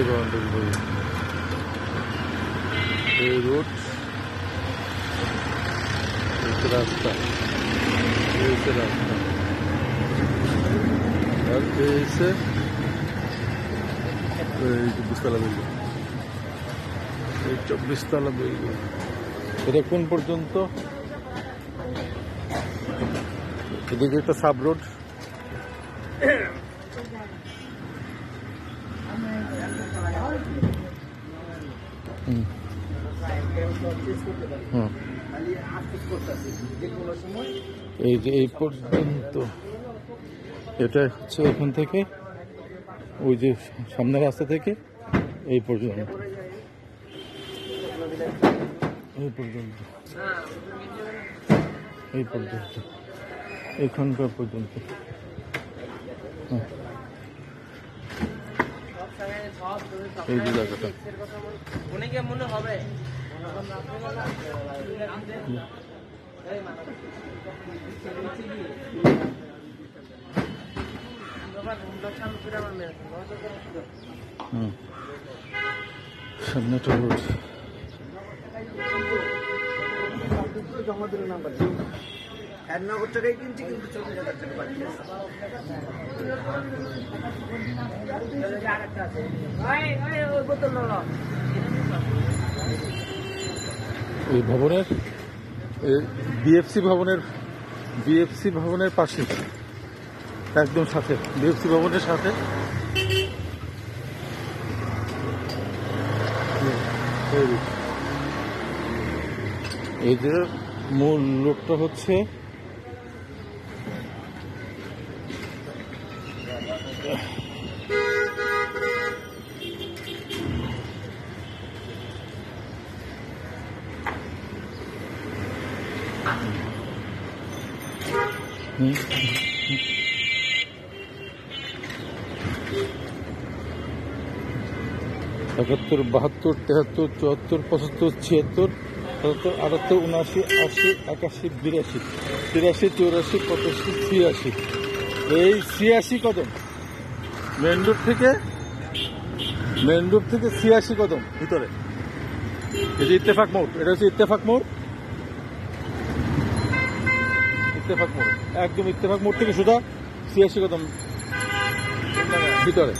এই রোড এই হচ্ছে রাস্তা, এই রাস্তা। আর এই চব্বিশতলা বিল্ডিং এই এটা কোন পর্যন্ত? এদিকে একটা সাব রোড এই যে এই পর্যন্ত এটা হচ্ছে এখান থেকে ওই যে সামনের রাস্তা থেকে এই পর্যন্ত। এই পর্যন্ত। এই পর্যন্ত। এখানকার পর্যন্ত। হ্যাঁ, এই যে জায়গাটা অনেকে মনে হবে সামনে রোড জমা দিল নাম্বার নগর টাকায় কিনছি, কিন্তু চল্লিশ হাজার টাকা এই ভবনের বিএফসি ভবনের বিএফসি ভবনের পাশে, একদম সাথে বিএফসি ভবনের সাথে। এই যে মূল লোকটা হচ্ছে একাত্তর, বাহাত্তর, তেহাত্তর, চুয়াত্তর, পঁচাত্তর, ছিয়াত্তর সাতাত্তর আটাত্তর, উনআশি, আশি, একাশি, বিরাশি, তিরাশি, চৌরাশি, পঁচাশি, ছিয়াশি। এই ছিয়াশি কদম। মেন রোড থেকে মেন রোড থেকে ছিয়াশি কদম ভিতরে। এই যে ইত্তেফাক মোড়, এটা হচ্ছে ইত্তেফাক মোড়। ইত্তেফাক মোড়, একদম ইত্তেফাক মোড় থেকে সোজা ছিয়াশি কদম ভিতরে।